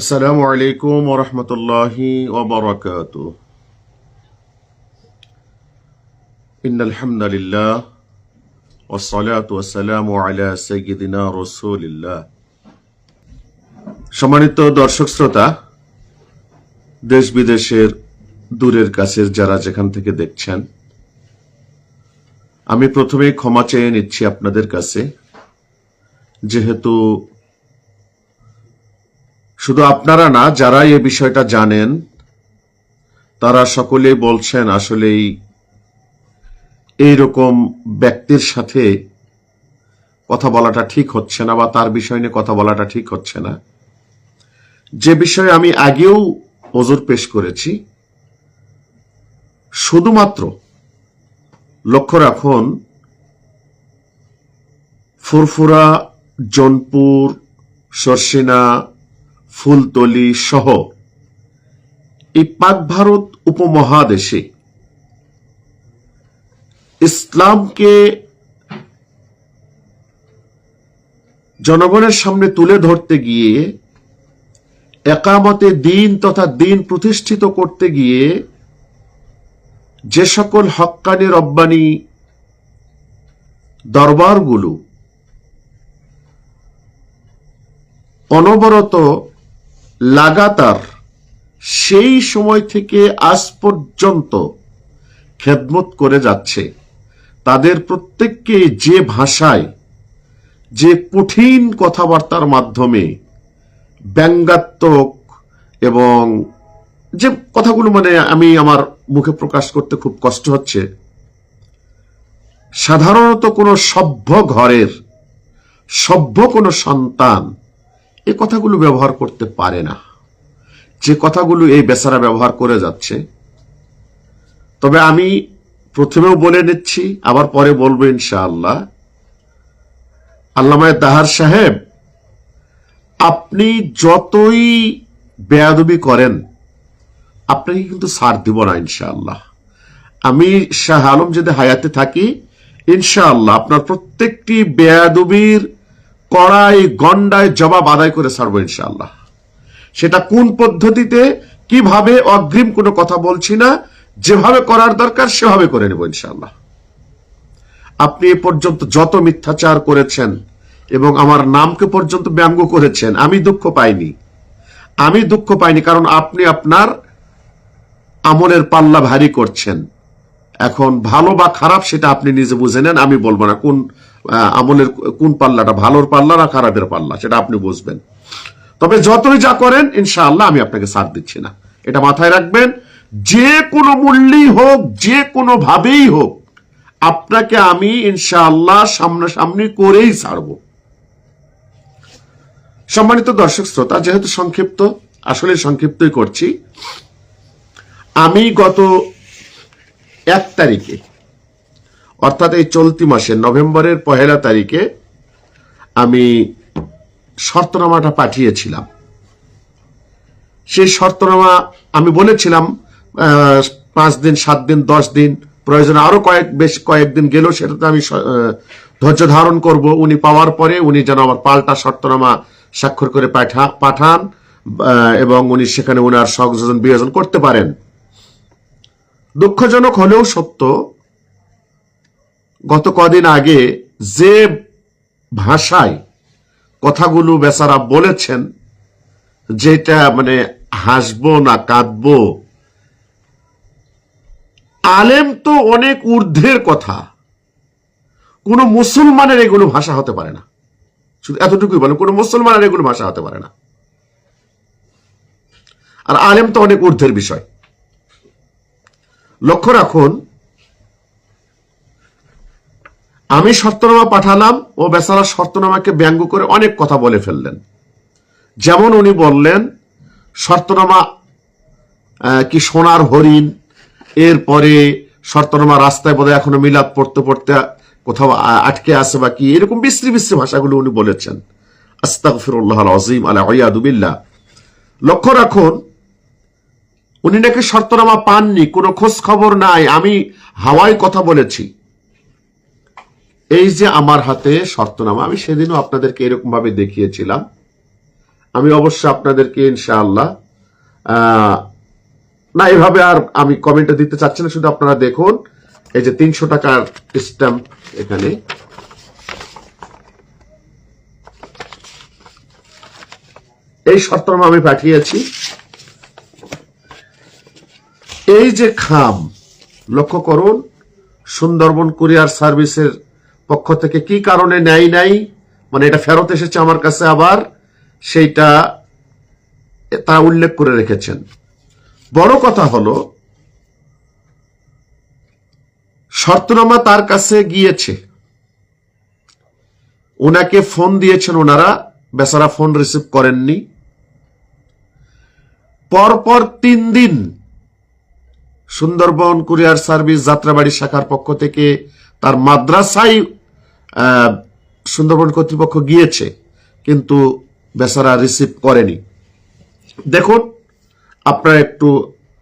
আসসালামু আলাইকুম ওরহমতুল্লাহি ওবরকাত ইন আলহামদুলিল্লাহ ওসলাত ওসালাম আলা সৈয়দিনা রসুলিল্লাহ। সম্মানিত দর্শক শ্রোতা, দেশ বিদেশের দূরের কাছের যারা যেখান থেকে দেখছেন, আমি প্রথমে ক্ষমা চেয়ে নিচ্ছি আপনাদের কাছে, যেহেতু শুধু আপনারা না যারা এই বিষয়টা জানেন, তারা সকলেই বলছেন আসলেই এইরকম ব্যক্তির সাথে কথা বলাটা ঠিক হচ্ছে না বা তার বিষয় নিয়ে কথা বলাটা ঠিক হচ্ছে না। যে বিষয়ে আমি আগেও ওজোর পেশ করেছি, শুধুমাত্র লক্ষ্য রাখুন, ফুরফুরা, জনপুর, সরসিনা ফুলতলি সহ। এই পাক ভারত উপমহাদেশে ইসলামকে জনগণের সামনে তুলে ধরতে গিয়ে, একামতে দিন তথা দিন প্রতিষ্ঠিত করতে গিয়ে, যে সকল হক্কানি রব্বানি দরবারগুলো অনবরত লাগাতার সেই সময় থেকে আজ পর্যন্ত খেদমত করে যাচ্ছে। তাদের প্রত্যেককে যে ভাষায়, যে কঠিন কথাবার্তার মাধ্যমে ব্যঙ্গাত্মক এবং যে কথাগুলো মানে আমি আমার মুখে প্রকাশ করতে খুব কষ্ট হচ্ছে, সাধারণত কোনো সভ্য ঘরের, সভ্য কোনো সন্তান এ কথাগুলো ব্যবহার করতে পারে না। যে কথাগুলো এই বেচারা ব্যবহার করে যাচ্ছে। তবে আমি প্রথমেও বলে নিচ্ছি, আবার পরে বলব ইনশাআল্লাহ। আল্লামায় তাহার সাহেব, আপনি যতই বেয়াদবি করেন, আপনাকে কিন্তু সার দিব না ইনশাআল্লাহ। আমি শাহ আলম যদি হায়াতে থাকি, ইনশাআল্লাহ আপনার প্রত্যেকটি বেয়াদবির কড়াই গন্ডায় জবাব আদায় করে ছাড়বো ইনশাআল্লাহ। সেটা কোন পদ্ধতিতে, কীভাবে, অগ্রিম কোনো কথা বলছি না, যেভাবে করার দরকার সেভাবে করে নেব ইনশাআল্লাহ। আপনি এ পর্যন্ত যত মিথ্যাচার করেছেন এবং আমার নামকে পর্যন্ত ব্যঙ্গ করেছেন, আমি দুঃখ পাইনি। আমি দুঃখ পাইনি কারণ আপনি আপনার আমলের পাল্লা ভারী করছেন। এখন ভালো বা খারাপ সেটা আপনি নিজে বুঝে নেন, আমি বলব না কোন আমলের কোন পাল্লাটা, ভালোর পাল্লা না খারাপের পাল্লা, সেটা আপনি বুঝবেন। তবে যতই যা করেন, ইনশাআল্লাহ আমি আপনাকে সাথ দিচ্ছি না। এটা মাথায় রাখবেন, যে কোনো মূল্যেই হোক, যে কোনো ভাবেই হোক, আপনাকে আমি ইনশাআল্লাহ সামনাসামনি করেই ছাড়বো। সম্মানিত দর্শক শ্রোতা, যেহেতু সংক্ষিপ্ত, আসলে সংক্ষিপ্তই করছি। আমি গত এক তারিখে অর্থাৎ এই চলতি মাসের নভেম্বরের পহেলা তারিখে আমি শর্তনামাটা পাঠিয়েছিলাম। সেই শর্তনামা আমি বলেছিলাম পাঁচ দিন, সাত দিন, দশ দিন, প্রয়োজনে আরও কয়েক, বেশ কয়েকদিন গেল সেটাতে আমি ধৈর্য ধারণ করব। উনি পাওয়ার পরে উনি যেন আমার পাল্টা শর্তনামা স্বাক্ষর করে পাঠা- পাঠান এবং উনি সেখানে উনার সংযোজন বিয়োজন করতে পারেন। দুঃখজনক হলেও সত্য গত কদিন আগে যে ভাষায় কথাগুলো বেচারা বলেছেন, যেটা মানে হাসবো না কাঁদবো, আলেম তো অনেক ঊর্ধ্বের কথা। কোন মুসলমানের এগুলো ভাষা হতে পারে না। শুধু এতটুকুই বলেন কোন মুসলমানের এগুলো ভাষা হতে পারে না। আর আলেম তো অনেক ঊর্ধ্বের বিষয়। লক্ষ্য রাখুন আমি শর্তনামা পাঠালাম ও বেচারা শর্তনামাকে ব্যঙ্গ করে অনেক কথা বলে ফেললেন। যেমন উনি বললেন, শর্তনামা কি সোনার হরিণ, এরপরে শর্তনামা রাস্তায় বোধহয় এখনও মিলাদ পড়তে পড়তে কোথাও আটকে আছে বা কি, এরকম বিশ্রী বিশ্রী ভাষাগুলো উনি বলেছেন। আস্তাগফিরুল্লাহ আজিম আলা ওয়াদুবিল্লাহ লক্ষ্য রাখুন, উনি নাকি শর্তনামা পাননি, কোনো খোঁজ খবর নাই, আমি হাওয়ায় কথা বলেছি। এই যে আমার হাতে শর্তনামা, আমি সেদিনও আপনাদেরকে এরকম ভাবে দেখিয়েছিলাম। আমি অবশ্য আপনাদেরকে ইনশাআল্লাহ না, এভাবে আর আমি কমেন্টে দিতে চাচ্ছি না, শুধু আপনারা দেখুন। এই যে তিনশো টাকার স্ট্যাম্প এখানে। এই শর্তনামা আমি পাঠিয়েছি। এই যে খাম, লক্ষ্য করুন, সুন্দরবন কুরিয়ার সার্ভিসের পক্ষ থেকে কি কারণে নেয় নাই? মানে এটা ফেরত এসেছে আমার কাছে আবার, সেইটা তারা উল্লেখ করে রেখেছেন। বড় কথা হলো, শর্তনামা তার কাছে গিয়েছে। ওনাকে ফোন দিয়েছেন ওনারা, বেচারা ফোন রিসিভ করেননি। পরপর তিন দিন সুন্দরবন কুরিয়ার সার্ভিস যাত্রাবাড়ি শাখার পক্ষ থেকে তার মাদ্রাসায় সুন্দরবন কর্তৃপক্ষ গিয়েছে কিন্তু বেচারা রিসিভ করেনি। দেখুন আপনারা একটু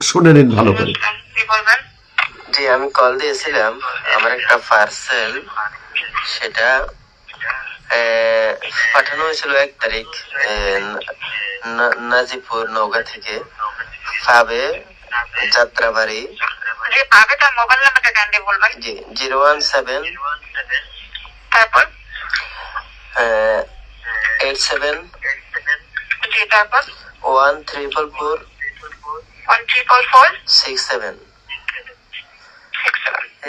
শুনে নিন ভালো করে। জি আমি কল দিয়েছিলাম আমার একটা পার্সেল সেটা আহ, পাঠানো হয়েছিল এক তারিখ আহ, নাজিপুর নৌকা থেকে। পাবে যাত্রাবাড়ি। যে পাবে তার মোবাইল নাম্বারটা বলবেন। জি জিরো ওয়ান সেভেন তারপর? এইট সেভেন জি তারপর? One triple four one triple four six seven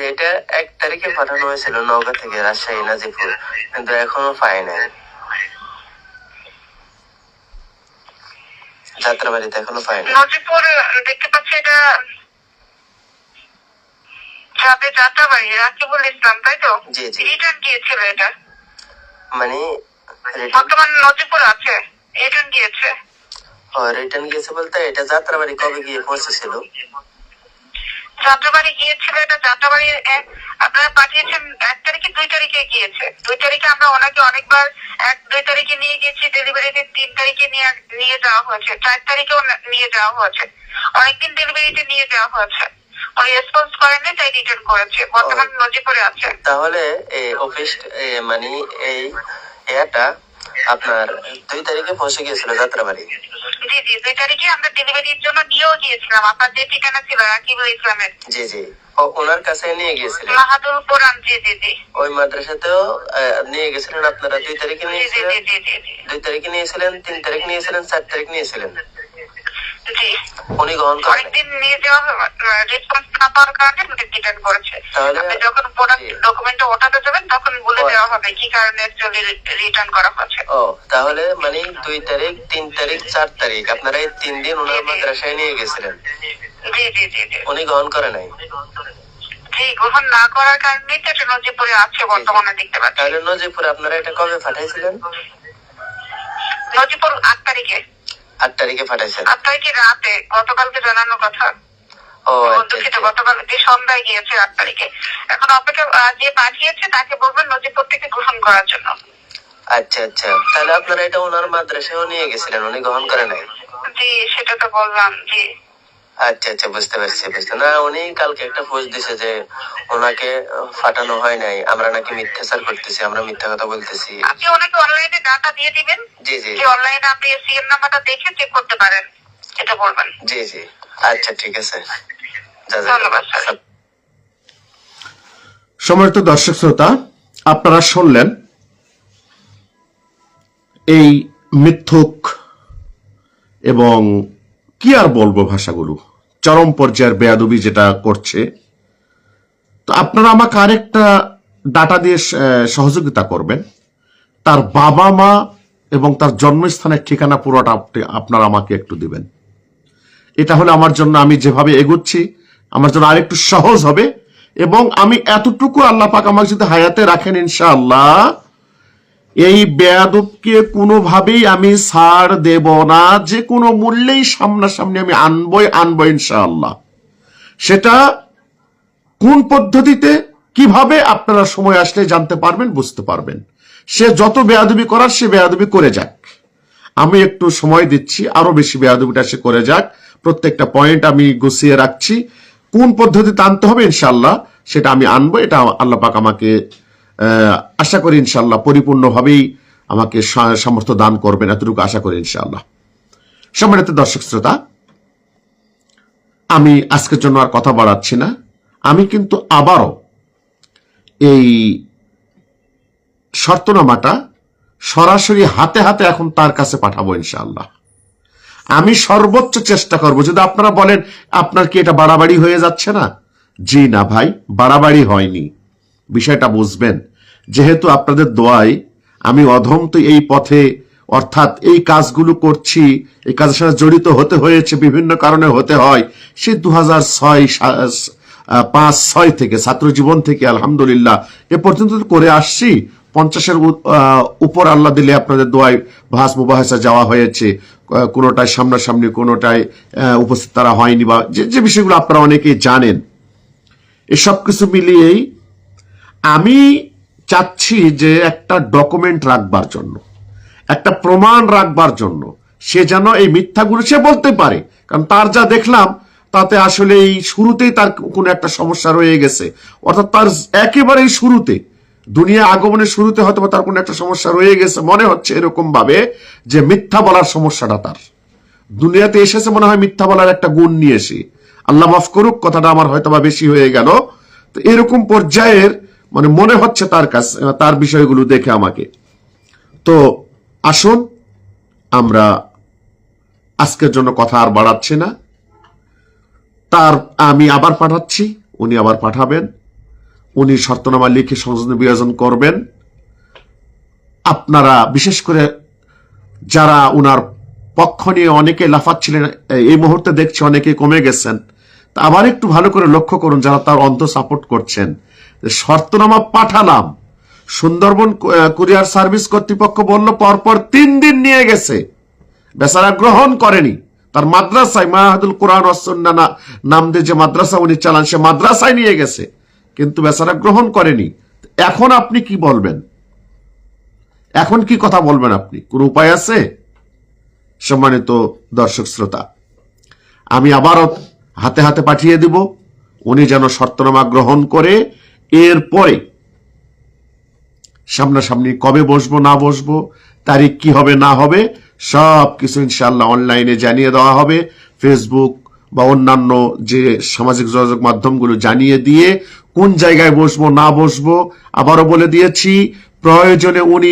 এটা এক তারিখে পাঠানো হয়েছিল নৌকা থেকে রাজশাহী নাজিপুর কিন্তু এখনও পাই নাই যাত্রাবাড়িতে এখনও পাই নাই নজিপুর দেখতে পাচ্ছি এটা যাবে যাত্রাবাড়ি রাকিবুল ইসলাম তাই তো। রিটার্ন গিয়েছিল এটা। মানে বর্তমান নজিপুর আছে রিটার্ন গিয়েছে। রিটার্ন গিয়েছে বলতে এটা যাত্রাবাড়ি কবে গিয়ে পৌঁছেছিল? যাত্রাবাড়ি গিয়েছিল এটা যাত্রাবাড়ি আপনারা পাঠিয়েছেন এক তারিখে দুই তারিখে গিয়েছে। দুই তারিখে আমরা ওনাকে অনেকবার এক দুই তারিখে নিয়ে গেছি ডেলিভারিতে তিন তারিখে নিয়ে নিয়ে যাওয়া হয়েছে চার তারিখেও নিয়ে যাওয়া হয়েছে। অনেকদিন ডেলিভারিতে নিয়ে যাওয়া হয়েছে। রেসপন্স করেননি তাই রিটার্ন করেছে। বর্তমান নজিপুরে আছে। তাহলে এই অফিস মানে এই এটা আপনার দুই তারিখে পৌঁছে গিয়েছিল যাত্রাবাড়ি? জি জি দুই তারিখে আমরা ডেলিভারির জন্য নিয়েও গিয়েছিলাম। আপনার যে ঠিকানা ছিল রাকিবুল ইসলামের। জি জি। ওনার কাছে নিয়ে গিয়েছিলেন? মাহাদুর কোরআন জি জি জি। ওই মাদ্রাসাতেও নিয়ে গেছিলেন আপনারা? দুই তারিখে নিয়েছিলেন? দুই তারিখে নিয়েছিলেন তিন তারিখ নিয়েছিলেন চার তারিখ নিয়েছিলেন? জি। উনি গ্রহণ করেন অনেকদিন নিয়ে যাওয়া রেসপন্স না পাওয়ার কারণে রিটার্ন করেছে। তাহলে- আপনি যখন প্রোডাক্ট ডকুমেন্ট ওঠাতে যাবেন তখন বলে দেওয়া। হবে কি কারণে অ্যাকচুয়ালি রিটার্ন করা হচ্ছে ও তাহলে মানে দুই তারিখ তিন তারিখ চার তারিখ আপনারা এই তিন দিন ওনার মাদ্রাসায় নিয়ে গেছিলেন। জি জি জি জি। উনি গ্রহণ করে নাই। জি গ্রহণ না করার কারণে তো এটা নজিপুরে আছে বর্তমানে দেখতে পাচ্ছি। তাহলে নজিপুরে আপনারা এটা কবে পাঠাইছিলেন? নজিপুর আট তারিখে। আট তারিখে পাঠাইছেন। আট তারিখে রাতে? গতকালকে জানানোর কথা? আচ্ছা দুঃখিত আচ্ছা। গতকাল যে সন্ধ্যায় গিয়েছে আট তারিখে। এখন আপনাকে যে পাঠিয়েছে তাকে বলবেন নজিপুর থেকে গ্রহণ করার জন্য। আচ্ছা আচ্ছা। তাহলে আপনারা এটা ওনার মাদ্রাসায়ও নিয়ে গেছিলেন উনি গ্রহণ করে নাই? জি সেটা তো বললাম জি। আচ্ছা আচ্ছা বুঝতে পারছি বুঝতে না উনি কালকে একটা পোস্ট দিছে যে ওনাকে ফাটানো হয় নাই। আমরা নাকি মিথ্যাচার করতেছি আমরা মিথ্যা কথা বলতেছি। আপনি ওনাকে অনলাইনে ডাটা দিয়ে দিবেন? জি জি। অনলাইনে আপনি সিএম নাম্বারটা দেখে চেক করতে পারেন এটা বলবেন। জি জি। আচ্ছা ঠিক আছে। ধন্যবাদ, সম্মানিত দর্শক শ্রোতা আপনারা শুনলেন এই মিথ্যুক এবং কি আর বলব ভাষাগুলো চরম পর্যায়ের বেয়াদবি যেটা করছে। তো আপনারা আমাকে আরেকটা ডাটা দিয়ে সহযোগিতা করবেন। তার বাবা মা এবং তার জন্মস্থানের ঠিকানা পুরোটা আপনি- আপনারা আমাকে একটু দিবেন। এটা হলে আমার জন্য আমি যেভাবে এগুচ্ছি, আমার জন্য আরেকটু সহজ হবে এবং আমি এতটুকু আল্লাহ পাক আমাকে যদি হায়াতে রাখেন ইনশাআল্লাহ এই বেয়াদবকে কোনোভাবেই আমি ছাড় দেব না, যে কোনো মূল্যেই সামনাসামনি আমি আনবই, আনব ইনশাআল্লাহ। সেটা কোন পদ্ধতিতে, কীভাবে আপনারা সময় আসলে জানতে পারবেন, বুঝতে পারবেন। সে যত বেয়াদবি করার, সে বেয়াদবি করে যাক। আমি একটু সময় দিচ্ছি, আরও বেশি বেয়াদবিটা সে করে যাক। প্রত্যেকটা পয়েন্ট আমি গুছিয়ে রাখছি। কোন পদ্ধতিতে আনতে হবে ইনশাল্লাহ সেটা আমি আনব, এটা আল্লাহ পাক আমাকে আশা করি ইনশাল্লাহ পরিপূর্ণভাবেই আমাকে সামর্থ্য দান করবেন, এতটুকু আশা করি ইনশাআল্লাহ। সম্মানিত দর্শক শ্রোতা, আমি আজকের জন্য আর কথা বাড়াচ্ছি না। আমি কিন্তু আবারও এই শর্তনামাটা সরাসরি হাতে হাতে এখন তার কাছে পাঠাবো ইনশাআল্লাহ। আমি সর্বোচ্চ চেষ্টা করব, যদি আপনারা বলেন, আপনার কি এটা বাড়াবাড়ি হয়ে যাচ্ছে না? জি না ভাই, বাড়াবাড়ি হয়নি। বিষয়টা বুঝবেন। যেহেতু আপনাদের দোয়ায় আমি অধম তো এই পথে, অর্থাৎ এই কাজগুলো করছি, এই কাজের সাথে জড়িত হতে হয়েছে, বিভিন্ন কারণে হতে হয়, সে দু হাজার ছয় পাঁচ, ছয় থেকে, ছাত্র জীবন থেকে, আলহামদুলিল্লাহ, এ পর্যন্ত করে আসছি। পঞ্চাশের উপর আল্লাহ দিলে আপনাদের দোয়ায় ভাস মুবাহাসা যাওয়া হয়েছে। কোনোটায় সামনাসামনি, কোনোটায় উপস্থিত তারা হয়নি বা, যে যে বিষয়গুলো আপনারা অনেকেই জানেন। এসব কিছু মিলিয়েই আমি চাচ্ছি যে একটা ডকুমেন্ট রাখবার জন্য, একটা প্রমাণ রাখবার জন্য, সে যেন এই মিথ্যাগুলো সে বলতে পারে। কারণ তার যা দেখলাম, তাতে আসলে এই শুরুতেই তার কোনো একটা সমস্যা রয়ে গেছে। অর্থাৎ তার একেবারেই শুরুতে, দুনিয়া আগমনের শুরুতে হয়তো তার কোনো একটা সমস্যা রয়ে গেছে। মনে হচ্ছে এরকম ভাবে যে মিথ্যা বলার সমস্যাটা তার। দুনিয়াতে এসেছে মনে হয় মিথ্যা বলার একটা গুণ নিয়ে এসে। আল্লাহ মাফ করুক, কথাটা আমার হয়তো বা বেশি হয়ে গেল। তো এরকম পর্যায়ের মানে মনে হচ্ছে তার কাছে, তার বিষয়গুলো দেখে আমাকে। তো আসুন, আমরা আজকের জন্য কথা আর বাড়াচ্ছি না। তার, আমি আবার পাঠাচ্ছি, উনি আবার পাঠাবেন। উনি শর্তনামা লিখে সংশোধন বিয়োজন করবেন। আপনারা, বিশেষ করে যারা উনার পক্ষ নিয়ে অনেকে লাফাচ্ছিলেন, এই মুহূর্তে দেখছি অনেকে কমে গেছেন। তা আবার একটু ভালো করে লক্ষ্য করুন, যারা তার অন্ত সাপোর্ট করছেন। শর্তনামা পাঠালাম। সুন্দরবন কুরিয়ার সার্ভিস কর্তৃপক্ষ বলল, পরপর তিন দিন নিয়ে গেছে। বেচারা গ্রহণ করেনি। তার মাদ্রাসায় মাহাদুল কোরআন অসন্না নাম দিয়ে যে মাদ্রাসা উনি চালান, সে মাদ্রাসায় নিয়ে গেছে। কিন্তু বেচারা গ্রহণ করেনি। এখন আপনি কি বলবেন? এখন কি কথা বলবেন আপনি? কোন উপায় আছে? সম্মানিত দর্শক শ্রোতা, আমি আবারও হাতে হাতে পাঠিয়ে দিব। উনি যেন শর্তনামা গ্রহণ করে এরপরে সামনাসামনি কবে বসবো, না বসবো, তারিখ কি হবে, না হবে সব কিছু ইনশাল্লাহ অনলাইনে জানিয়ে দেওয়া হবে। ফেসবুক বা অন্যান্য যে সামাজিক যোগাযোগ মাধ্যমগুলো জানিয়ে দিয়ে কোন জায়গায় বসবো, না বসবো, আবারও বলে দিয়েছি, প্রয়োজনে উনি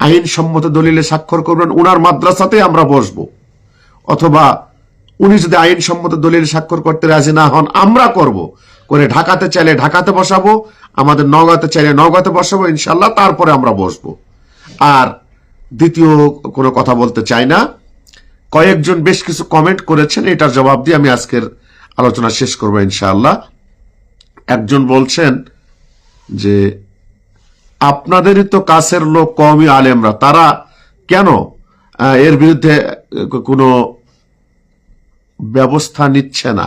আইনসম্মত দলিলে স্বাক্ষর করবেন, উনার মাদ্রাসাতে আমরা বসবো। অথবা উনি যদি আইনসম্মত দলিল স্বাক্ষর করতে রাজি না হন, আমরা করব। করে ঢাকাতে চাইলে ঢাকাতে বসাবো, আমাদের নগাঁতে চাইলে নগাঁতে বসাবো ইনশাল্লাহ তারপরে আমরা বসবো। আর দ্বিতীয় কোনো কথা বলতে চাই না। কয়েকজন বেশ কিছু কমেন্ট করেছেন, এটার জবাব দিয়ে আমি আজকের আলোচনা শেষ করব ইনশাআল্লাহ। একজন বলছেন যে, আপনাদেরই তো কাছের লোক কমই আলেমরা, তারা কেন এর বিরুদ্ধে কোনো ব্যবস্থা নিচ্ছে না?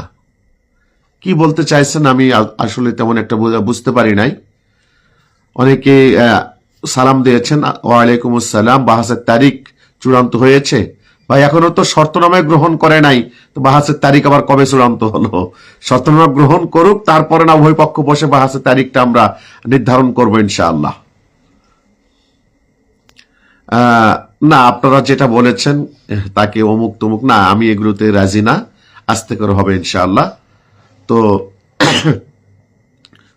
কি বলতে চাইছেন আমি আসলে তেমন একটা বুঝতে পারি নাই। অনেকে সালাম দিয়েছেন ওয়ালাইকুম আসসালাম, বাহাসের তারিখ চূড়ান্ত হয়েছে। ভাই, এখনও তো শর্তনামা গ্রহণ করে নাই, তো বাহাসের তারিখ আবার কবে চূড়ান্ত হলো? শর্তনামা গ্রহণ করুক, তারপরে না উভয় পক্ষ বসে বাহাসের তারিখটা আমরা নির্ধারণ করব ইনশাআল্লাহ। না, আপনারা যেটা বলেছেন, তাকে অমুক তমুক না, আমি এগুলোতে রাজি না, আস্তে করে হবে ইনশাআল্লাহ। তো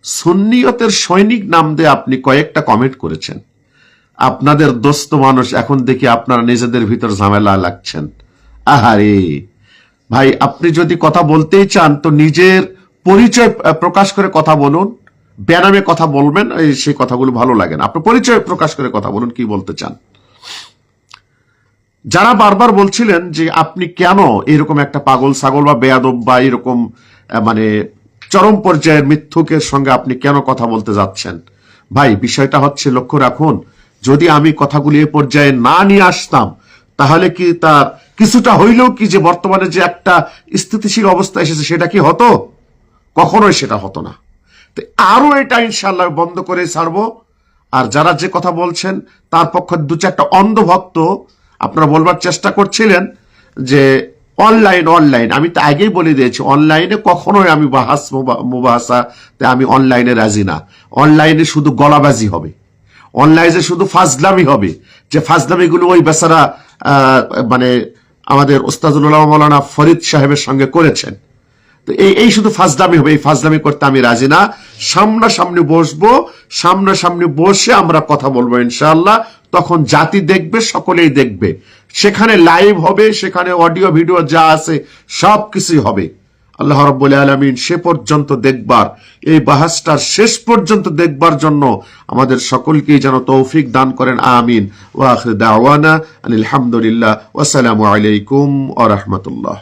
সুন্নিয়তের সৈনিক নাম দিয়ে আপনি কয়েকটা কমেন্ট করেছেন। আপনাদের দোস্ত মানুষ এখন দেখি আপনারা নিজেদের ভিতর ঝামেলা লাগছেন। আহারে ভাই আপনি যদি কথা বলতেই চান তো নিজের পরিচয় প্রকাশ করে কথা বলুন। ব্যানামে কথা বলবেন সেই কথাগুলো ভালো লাগে না। আপনি পরিচয় প্রকাশ করে কথা বলুন কি বলতে চান? যারা বারবার বলছিলেন যে আপনি কেন এরকম একটা পাগল ছাগল বা বেয়াদব বা এরকম আহ, মানে চরম পর্যায়ের মিথ্যুকের সঙ্গে আপনি কেন কথা বলতে যাচ্ছেন? ভাই, বিষয়টা হচ্ছে, লক্ষ্য রাখুন, যদি আমি কথাগুলি এ পর্যায়ে না নিয়ে আসতাম, তাহলে কি তার কিছুটা হইলেও কি যে বর্তমানে যে একটা স্থিতিশীল অবস্থা এসেছে, সেটা কি হতো? কখনোই সেটা হতো না। তো আরও এটা ইনশাল্লাহ বন্ধ করে ছাড়বো। আর যারা যে কথা বলছেন, তার পক্ষে দু চারটা অন্ধভক্ত আপনারা বলবার চেষ্টা করছিলেন যে অনলাইন অনলাইন আমি তো আগেই বলে দিয়েছি অনলাইনে কখনোই আমি বাহাস মুবাহাসা আমি অনলাইনে রাজি না। অনলাইনে শুধু গলাবাজি হবে। অনলাইনে শুধু ফাজলামি হবে। যে ফাজলামিগুলো ওই বেচারা মানে আমাদের ওস্তাজুল্লাহ মৌলানা ফরিদ সাহেবের সঙ্গে করেছেন। তো এই এই শুধু ফাজলামি হবে। এই ফাজলামি করতে আমি রাজি না। সামনাসামনি বসবো। সামনাসামনি বসে আমরা কথা বলব ইনশাআল্লাহ। তখন জাতি দেখবে, সকলেই দেখবে। সেখানে লাইভ হবে, সেখানে অডিও ভিডিও যা আছে, সব কিছুই হবে। আল্লাহ রব্বুল আলমিন সে পর্যন্ত দেখবার, এই বাহাসটার শেষ পর্যন্ত দেখবার জন্য আমাদের সকলকেই যেন তৌফিক দান করেন, আমিন। দাওয়ানা আলহামদুলিল্লাহ আসসালামু আলাইকুম ওয়া রাহমাতুল্লাহ।